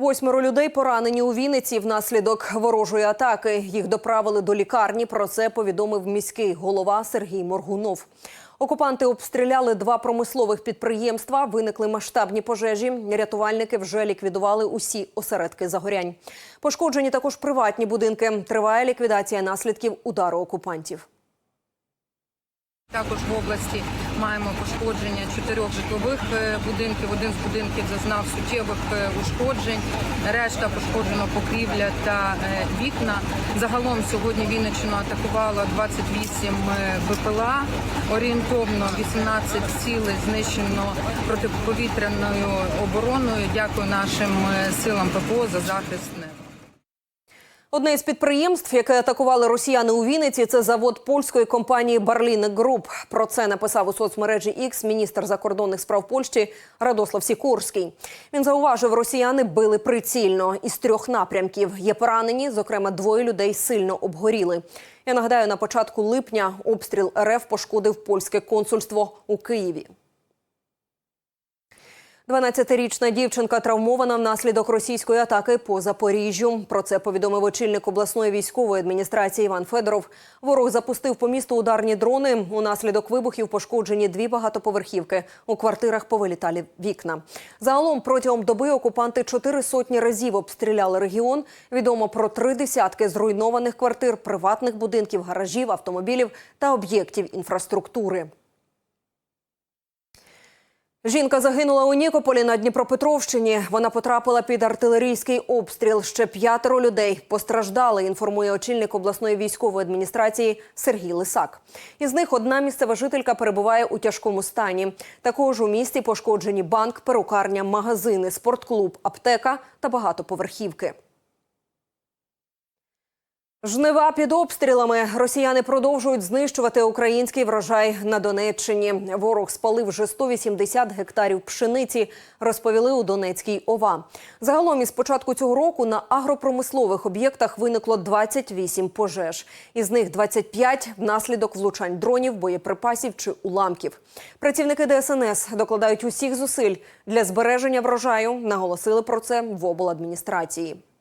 Восьмеро людей поранені у Вінниці внаслідок ворожої атаки. Їх доправили до лікарні. Про це повідомив міський голова Сергій Моргунов. Окупанти обстріляли два промислових підприємства. Виникли масштабні пожежі. Рятувальники вже ліквідували усі осередки загорянь. Пошкоджені також приватні будинки. Триває ліквідація наслідків удару окупантів. Також в області маємо пошкодження чотирьох житлових е, будинків. Один з будинків зазнав суттєвих е, ушкоджень. Решта пошкоджено покрівля та е, вікна. Загалом сьогодні Вінниччину атакувало 28 е, БПЛА. Орієнтовно 18 цілей знищено протиповітряною обороною. Дякую нашим силам ППО за захист. Одне із підприємств, яке атакували росіяни у Вінниці, це завод польської компанії Барліне Груп. Про це написав у соцмережі X міністр закордонних справ Польщі Радослав Сікорський. Він зауважив, росіяни били прицільно із трьох напрямків. Є поранені, зокрема, двоє людей сильно обгоріли. Я нагадаю, на початку липня обстріл РФ пошкодив польське консульство у Києві. 12-річна дівчинка травмована внаслідок російської атаки по Запоріжжю. Про це повідомив очільник обласної військової адміністрації Іван Федоров. Ворог запустив по місту ударні дрони. Унаслідок вибухів пошкоджені дві багатоповерхівки. У квартирах повилітали вікна. Загалом протягом доби окупанти чотири сотні разів обстріляли регіон. Відомо про три десятки зруйнованих квартир, приватних будинків, гаражів, автомобілів та об'єктів інфраструктури. Жінка загинула у Нікополі на Дніпропетровщині. Вона потрапила під артилерійський обстріл. Ще п'ятеро людей постраждали. Інформує очільник обласної військової адміністрації Сергій Лисак. Із них одна місцева жителька перебуває у тяжкому стані. Також у місті пошкоджені банк, перукарня, магазини, спортклуб, аптека та багатоповерхівки. Жнива під обстрілами. Росіяни продовжують знищувати український врожай на Донеччині. Ворог спалив вже 180 гектарів пшениці, розповіли у Донецькій ОВА. Загалом із початку цього року на агропромислових об'єктах виникло 28 пожеж. Із них 25 – внаслідок влучань дронів, боєприпасів чи уламків. Працівники ДСНС докладають усіх зусиль для збереження врожаю. Наголосили про це в обладміністрації.